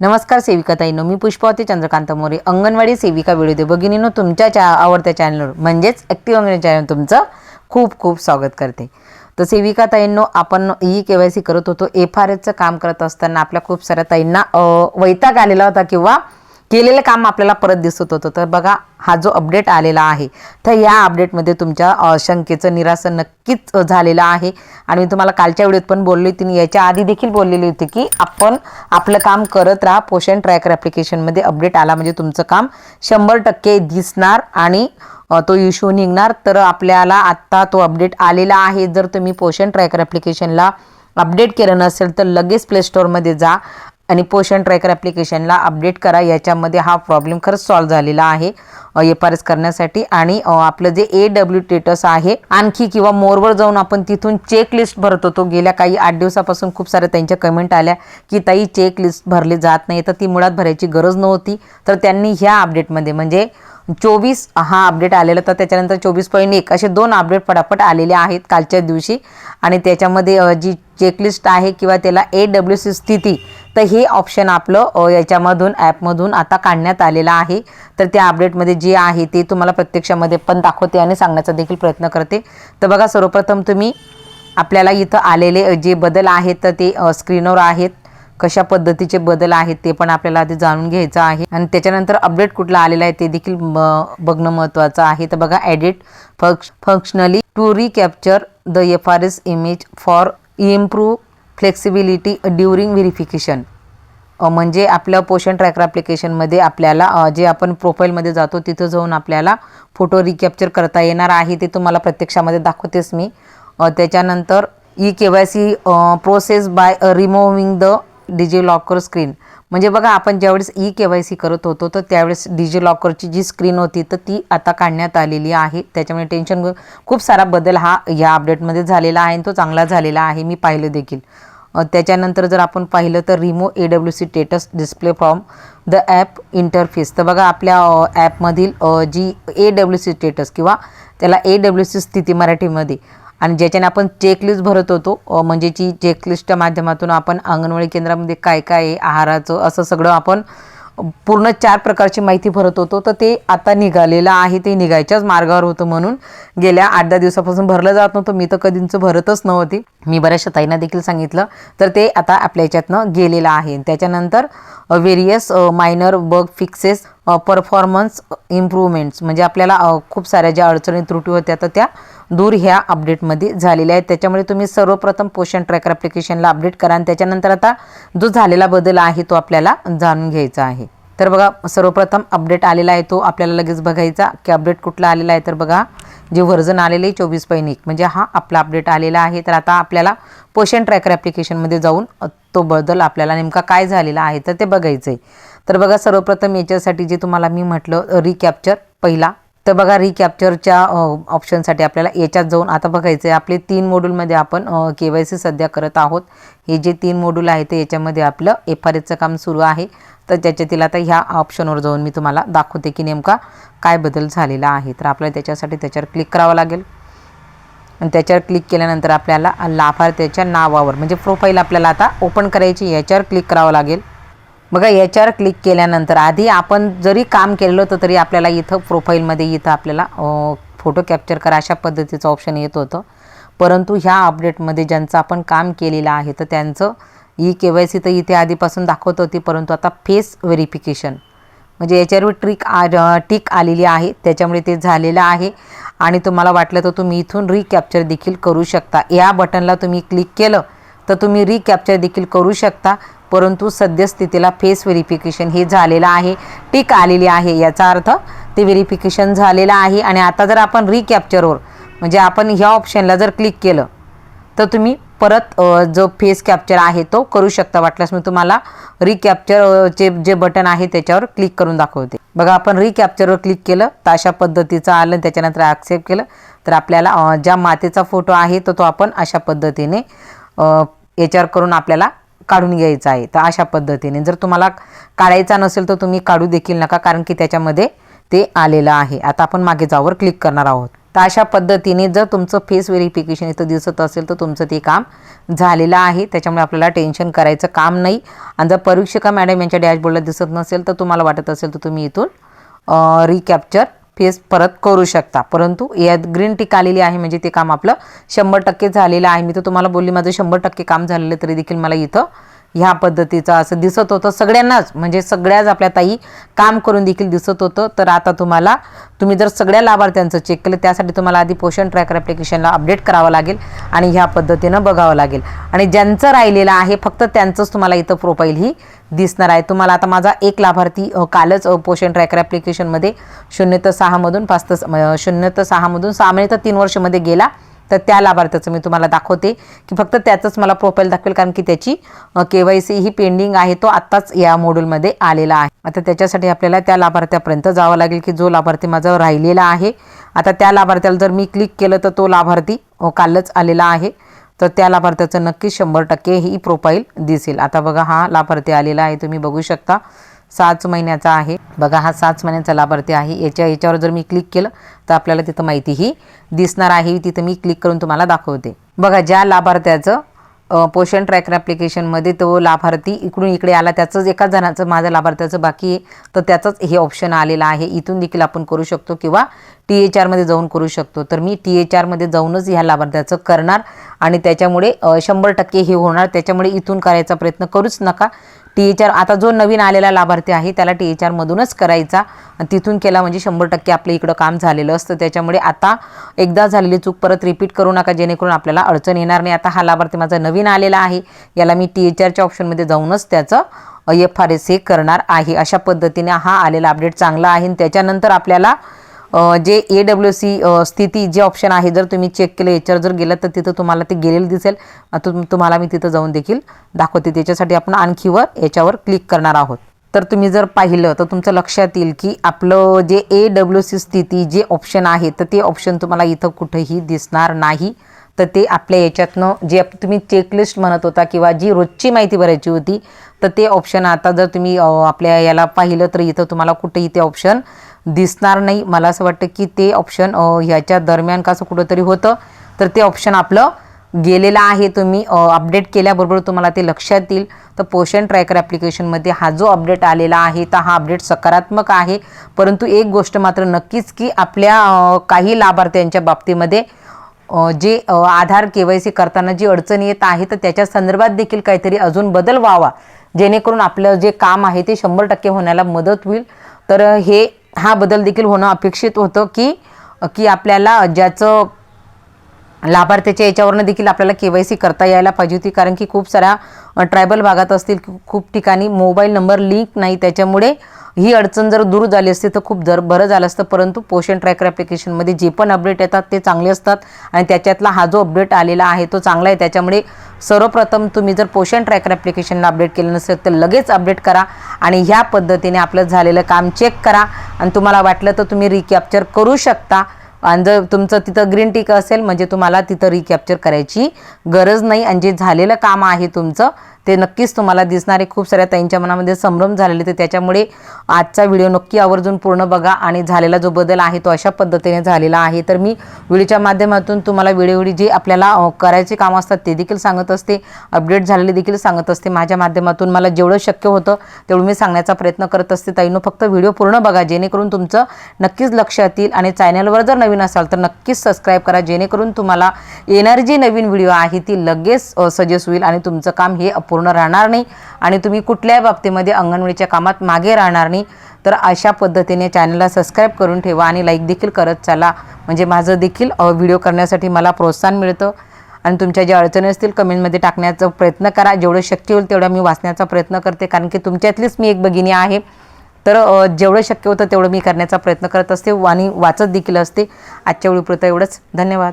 नमस्कार सेविका ताईनो मी पुष्पावती चंद्रकांत मोरे. अंगणवाडी सेविका व्हिडिओ दे भगिनीनो तुमच्या चा आवडत्या चॅनलवर म्हणजेच ॲक्टिव्ह अंगणवाडी चॅनल तुमचं खूप खूप स्वागत करते. तर सेविका ताईंनो आपण ई के वाय सी करत होतो. एफ आर एसचं काम करत असताना आपल्या खूप साऱ्या ताईंना वैताग आलेला होता किंवा केलेलं काम आपल्याला परत दिसत होतं. तर बघा हा जो अपडेट आलेला आहे तर या अपडेटमध्ये तुमच्या शंकेचं निरासन नक्कीच झालेलं आहे. आणि मी तुम्हाला कालच्या व्हिडिओत पण बोलली होती आणि याच्या आधी देखील बोललेली होती की आपण आपलं काम करत राहा पोषण ट्रॅकर ॲप्लिकेशनमध्ये अपडेट आला म्हणजे तुमचं काम शंभर टक्के दिसणार आणि तो इश्यू निघणार. तर आपल्याला आत्ता तो अपडेट आलेला आहे. जर तुम्ही पोषण ट्रॅकर ॲप्लिकेशनला अपडेट केलं नसेल तर लगेच प्ले स्टोअरमध्ये जा. आणि पोषण ट्रॅकर ॲप्लिकेशनला अपडेट करा. याच्यामध्ये हा प्रॉब्लेम खरंच सॉल्व्ह झालेला आहे. एफ करण्यासाठी. आणि आपलं जे ए डब्ल्यू टेटस आहे आणखी किंवा मोरवर जाऊन आपण तिथून चेक लिस्ट भरत. होतो गेल्या काही आठ दिवसापासून खूप साऱ्या त्यांच्या कमेंट आल्या की ताई चेक लिस्ट भरली जात नाही तर ती मुळात भरायची गरज नव्हती. तर त्यांनी ह्या अपडेटमध्ये म्हणजे चोवीस हा अपडेट आलेला. तर त्याच्यानंतर चोवीस पॉईंट एक असे दोन अपडेट पटापट आलेले आहेत कालच्या दिवशी. आणि त्याच्यामध्ये जी चेकलिस्ट आहे किंवा त्याला ए डब्ल्यू सी स्थिती तर हे ऑप्शन आपलं याच्यामधून ॲपमधून आता काढण्यात आलेलं आहे. तर त्या अपडेटमध्ये जे आहे ते तुम्हाला प्रत्यक्षामध्ये पण दाखवते आणि सांगण्याचा देखील प्रयत्न करते. तर बघा सर्वप्रथम तुम्ही आपल्याला इथं आलेले जे बदल आहेत तर ते स्क्रीनवर आहेत. कशा पद्धतीचे बदल आहेत ते पण आपल्याला आधी जाणून घ्यायचं आहे. आणि त्याच्यानंतर अपडेट कुठला आलेला आहे ते देखील बघणं महत्त्वाचं आहे. तर बघा added func functionally to recapture the F R S image for improve flexibility during verification म्हणजे आपलं पोषण ट्रॅकर ॲप्लिकेशनमध्ये आपल्याला जे आपण प्रोफाईलमध्ये जातो तिथं जाऊन आपल्याला फोटो रिकॅप्चर करता येणार आहे ते तुम्हाला प्रत्यक्षामध्ये दाखवतेच मी. त्याच्यानंतर E K Y C process by removing the DigiLocker screen म्हणजे बघा आपण ज्यावेळेस ई के वाय सी करत होतो तर त्यावेळेस डिजी लॉकरची जी स्क्रीन होती तर ती आता काढण्यात आलेली आहे. त्याच्यामुळे टेन्शन खूप सारा बदल हा या अपडेटमध्ये झालेला आहे आणि तो चांगला झालेला आहे मी पाहिलं देखील. त्याच्यानंतर जर आपण पाहिलं तर remove A W C status display from the app interface तर बघा आपल्या ॲपमधील जी ए डब्ल्यू सी स्टेटस किंवा त्याला ए डब्ल्यू सी स्थिती मराठीमध्ये आणि ज्याच्याने आपण चेकलिस्ट भरत होतो म्हणजे जी चेकलिस्टच्या माध्यमातून आपण अंगणवाडी केंद्रामध्ये काय काय आहे आहाराचं असं सगळं आपण पूर्ण चार प्रकारची माहिती भरत होतो. तर ते आता निघालेलं आहे. ते निघायच्याच मार्गावर होतं म्हणून गेल्या आठ दहा दिवसापासून भरलं जात नव्हतं. मी तर कधींचं भरतच नव्हती. मी बऱ्याचशा ताईंना देखील सांगितलं. तर ते आता आपल्या याच्यातनं गेलेलं आहे. त्याच्यानंतर various minor bug fixes performance improvements म्हणजे आपल्याला खूप साऱ्या ज्या अडचणी त्रुटी होत्या तर त्या दूर ह्या अपडेटमध्ये झालेल्या आहेत. त्याच्यामुळे तुम्ही सर्वप्रथम पोषण ट्रॅकर ॲप्लिकेशनला अपडेट करा आणि त्याच्यानंतर आता जो झालेला बदल आहे तो आपल्याला जाणून घ्यायचा आहे. तर बघा सर्वप्रथम अपडेट आलेला आहे तो आपल्याला लगेच बघायचा की अपडेट कुठला आलेला आहे. तर बघा जे व्हर्जन आलेलं आहे चोवीस पैनिक एक म्हणजे हा आपला अपडेट आलेला आहे. तर आता आपल्याला पोषण ट्रॅकर ॲप्लिकेशनमध्ये जाऊन तो बदल आपल्याला नेमका काय झालेला आहे तर ते बघायचं आहे तर बघा सर्वप्रथम याच्यासाठी जे तुम्हाला मी म्हटलं रिकॅप्चर पहिला तर बघा रिकॅप्चरच्या ऑप्शनसाठी आपल्याला याच्यात जाऊन आता बघायचं आहे. आपले तीन मॉड्यूलमध्ये आपण के वाय सी सध्या करत आहोत. हे जे तीन मॉड्यूल आहे ते याच्यामध्ये आपलं एफ आर एचं काम सुरू आहे. तर त्याच्यातील आता ह्या ऑप्शनवर जाऊन मी तुम्हाला दाखवते की नेमका काय बदल झालेला आहे. तर आपल्याला त्याच्यासाठी त्याच्यावर क्लिक करावं लागेल. आणि त्याच्यावर क्लिक केल्यानंतर आपल्याला लाभार्थ्याच्या नावावर म्हणजे प्रोफाईल आपल्याला आता ओपन करायची याच्यावर क्लिक करावं लागेल. बघा याच्यावर क्लिक केल्यानंतर आधी आपण जरी काम केलेलं होतं तरी आपल्याला इथं प्रोफाईलमध्ये इथं आपल्याला फोटो कॅप्चर करा अशा पद्धतीचं ऑप्शन येत होतं. परंतु ह्या अपडेटमध्ये ज्यांचं आपण काम केलेलं आहे तर त्यांचं ई के वाय सी तर इथे आधीपासून दाखवत होती परंतु आता फेस व्हेरिफिकेशन म्हणजे याच्यावर ट्रिक आ टिक आलेली आहे त्याच्यामुळे ते झालेलं आहे. आणि तुम्हाला वाटलं तर तुम्ही इथून रिकॅप्चर देखील करू शकता. या बटनला तुम्ही क्लिक केलं तर तुम्ही रिकॅप्चर देखील करू शकता. परंतु सद्यस्थितीला फेस व्हेरिफिकेशन हे झालेलं आहे. टीक आलेली आहे याचा अर्थ ते व्हेरिफिकेशन झालेलं आहे आणि आता जर आपण रिकॅप्चरवर म्हणजे आपण ह्या ऑप्शनला जर क्लिक केलं तर तुम्ही परत जो फेस कॅप्चर आहे तो करू शकता वाटल्यास मी तुम्हाला रिकॅप्चरचे जे बटन आहे त्याच्यावर क्लिक करून दाखवते. बघा आपण रिकॅप्चरवर क्लिक केलं तर अशा पद्धतीचं आलं त्याच्यानंतर ॲक्सेप्ट केलं तर आपल्याला ज्या मातेचा फोटो आहे तो तो आपण अशा पद्धतीने याच्यावर करून आपल्याला काढून घ्यायचा आहे. तर अशा पद्धतीने जर तुम्हाला काढायचा नसेल तर तुम्ही काढू देखील नका कारण की त्याच्यामध्ये ते आलेलं आहे. आता आपण मागे जावर क्लिक करणार आहोत. तर अशा पद्धतीने जर तुमचं फेस व्हेरिफिकेशन इथं दिसत असेल तर तुमचं ते काम झालेलं आहे. त्याच्यामुळे आपल्याला टेन्शन करायचं काम नाही. आणि जर परीक्षिका मॅडम यांच्या डॅशबोर्डला दिसत नसेल तर तुम्हाला वाटत असेल तर तुम्ही इथून रिकॅप्चर फेस परत करू शकता. परंतु यात ग्रीन टिक आलेली आहे म्हणजे ते काम आपलं शंभर टक्के झालेलं आहे. मी तर तुम्हाला बोलली माझं शंभर टक्के काम झालेलं तरी देखील मला इथं ह्या पद्धतीचं असं दिसत होतं. सगळ्यांनाच म्हणजे सगळ्याच आपल्या ताई काम करून देखील दिसत होतं. तर आता तुम्हाला तुम्ही जर सगळ्या लाभार्थ्यांचं चेक केलं त्यासाठी तुम्हाला आधी पोषण ट्रॅकर ॲप्लिकेशनला अपडेट करावं लागेल आणि ह्या पद्धतीनं बघावं लागेल. आणि ज्यांचं राहिलेलं आहे फक्त त्यांचंच तुम्हाला इथं प्रोफाईल ही दिसणार आहे. तुम्हाला आता माझा एक लाभार्थी कालच पोषण ट्रॅकर ॲप्लिकेशनमध्ये शून्य तर सहामधून पाच तर स- शून्य तर सहामधून सहा महिने तर तीन वर्षमध्ये गेला. तर त्या लाभार्थ्याचं मी तुम्हाला दाखवते की फक्त त्याचंच मला प्रोफाईल दाखवेल कारण की त्याची के वाय सी ही पेंडिंग आहे. तो आत्ताच या मॉड्यूलमध्ये आलेला आहे. आता त्याच्यासाठी आपल्याला त्या लाभार्थ्यापर्यंत जावं लागेल की जो लाभार्थी माझा राहिलेला आहे. आता त्या लाभार्थ्याला जर मी क्लिक केलं तर तो लाभार्थी कालच आलेला आहे. तर त्या लाभार्थ्याचं नक्कीच शंभर टक्के ही प्रोफाईल दिसेल. आता बघा हा लाभार्थी आलेला आहे तुम्ही बघू शकता. सात महिन्याचा आहे. बघा हा सात महिन्याचा लाभार्थी आहे. याच्या याच्यावर जर मी क्लिक केलं तर आपल्याला तिथं माहितीही दिसणार आहे. तिथं मी क्लिक करून तुम्हाला दाखवते. बघा ज्या लाभार्थ्याचं पोषण ट्रॅकर ॲप्लिकेशनमध्ये तो लाभार्थी इकडून इकडे आला त्याचंच एकाच जणाचं माझ्या लाभार्थ्याचं बाकी आहे तर त्याचंच हे ऑप्शन आलेलं आहे. इथून देखील आपण करू शकतो किंवा टी एच आरमध्ये जाऊन करू शकतो. तर मी टी एच आरमध्ये जाऊनच ह्या लाभार्थ्याचं करणार आणि त्याच्यामुळे शंभर टक्के हे होणार. त्याच्यामुळे इथून करायचा प्रयत्न करूच नका. टी एच आर आता जो नवीन आलेला लाभार्थी आहे त्याला टी एच आरमधूनच करायचा आणि तिथून केला म्हणजे शंभर टक्के आपलं इकडं काम झालेलं असतं. त्याच्यामुळे आता एकदा झालेली चूक परत रिपीट करू नका जेणेकरून आपल्याला अडचण येणार नाही. आता हा लाभार्थी माझा नवीन आलेला आहे याला मी टी एच आरच्या ऑप्शनमध्ये जाऊनच त्याचं एफ आर एस हे करणार आहे. अशा पद्धतीने हा आलेला अपडेट चांगला आहे आणि त्याच्यानंतर आपल्याला जे ए डब्ल्यू सी स्थिती जे ऑप्शन आहे जर तुम्ही चेक केलं याच्यावर जर गेलं तर तिथं तुम्हाला ते गेलेलं दिसेल. तुम तुम्हाला मी तिथं जाऊन देखील दाखवते. त्याच्यासाठी आपण आणखीवर याच्यावर क्लिक करणार आहोत. तर तुम्ही जर पाहिलं तर तुमचं लक्षात येईल की आपलं जे ए डब्ल्यू सी स्थिती जे ऑप्शन आहे तर ते ऑप्शन तुम्हाला इथं कुठेही दिसणार नाही. तर ते आपल्या याच्यातनं जे आप- तुम्ही चेकलिस्ट म्हणत होता किंवा जी रोजची माहिती भरायची होती तर ते ऑप्शन आता जर तुम्ही आपल्या याला पाहिलं तर इथं तुम्हाला कुठेही ते ऑप्शन दिसणार नाही. मला असं वाटतं की ते ऑप्शन ह्याच्या दरम्यान कसं कुठंतरी होतं तर ते ऑप्शन आपलं गेलेलं आहे. तुम्ही अपडेट केल्याबरोबर तुम्हाला ते लक्षात येईल. तर पोषण ट्रॅकर ॲप्लिकेशनमध्ये हा जो अपडेट आलेला आहे तर हा अपडेट सकारात्मक आहे. परंतु एक गोष्ट मात्र नक्कीच की आपल्या काही लाभार्थ्यांच्या बाबतीमध्ये जे आधार के वाय सी करताना जी अडचण येत आहे तर त्याच्या संदर्भात देखील काहीतरी अजून बदल व्हावा. जेणेकरून आपलं जे काम आहे ते शंभर टक्के होण्याला मदत होईल. तर हे हा बदल देखील होणं अपेक्षित होतं की की आपल्याला ज्याचं लाभार्थ्याच्या याच्यावरनं देखील आपल्याला के वाय सी करता यायला पाहिजे होती. कारण की खूप साऱ्या ट्रायबल भागात असतील खूप ठिकाणी मोबाईल नंबर लिंक नाही. त्याच्यामुळे ही अडचण जर दूर झाली असती तर खूप जर बरं झालं असतं. परंतु पोषण ट्रॅकर ॲप्लिकेशनमध्ये जे पण अपडेट येतात ते चांगले असतात. आणि त्याच्यातला हा जो अपडेट आलेला आहे तो चांगला आहे. त्याच्यामुळे सर्वप्रथम तुम्ही जर पोषण ट्रॅकर ॲप्लिकेशनला अपडेट केलं नसेल तर लगेच अपडेट करा आणि ह्या पद्धतीने आपलं झालेलं काम चेक करा. आणि तुम्हाला वाटलं तर तुम्ही रिकॅप्चर करू शकता. आणि जर तुमचं तिथं ग्रीन टिक असेल म्हणजे तुम्हाला तिथं रिकॅप्चर करायची गरज नाही. आणि जे झालेलं काम आहे तुमचं ते नक्कीच तुम्हाला दिसणारे खूप साऱ्या ताईंच्या मनामध्ये संभ्रम झालेले ते. त्याच्यामुळे आजचा व्हिडिओ नक्की आवर्जून पूर्ण बघा आणि झालेला जो बदल आहे तो अशा पद्धतीने झालेला आहे. तर मी व्हिडिओच्या माध्यमातून तुम्हाला वेळोवेळी जे आपल्याला करायचे काम असतात ते देखील सांगत असते. अपडेट झालेले देखील सांगत असते. माझ्या माध्यमातून मला जेवढं शक्य होतं तेवढं मी सांगण्याचा प्रयत्न करत असते. ताईनो फक्त व्हिडिओ पूर्ण बघा जेणेकरून तुमचं नक्कीच लक्षात येईल आणि चॅनलवर जर नवीन असाल तर नक्कीच सबस्क्राईब करा जेणेकरून तुम्हाला येणारी जी नवीन व्हिडिओ आहे ती लगेच सजेस्ट होईल आणि तुमचं काम हे पूर्ण राहणार नाही आणि तुम्ही कुठल्याही बाबतीमध्ये अंगणवाडीच्या कामात मागे राहणार नाही तर अशा पद्धतीने चॅनलला सबस्क्राईब करून ठेवा आणि लाईक देखील करत चला. म्हणजे माझं देखील व्हिडिओ करण्यासाठी मला प्रोत्साहन मिळतं. आणि तुमच्या ज्या अडचणी असतील कमेंटमध्ये टाकण्याचा प्रयत्न करा. जेवढं शक्य होईल तेवढा मी वाचण्याचा प्रयत्न करते कारण की तुमच्यातलीच मी एक भगिनी आहे. तर जेवढं शक्य होतं तेवढं मी करण्याचा प्रयत्न करत असते आणि वाचत देखील असते. आजच्या वेळीपुरतं एवढंच. धन्यवाद.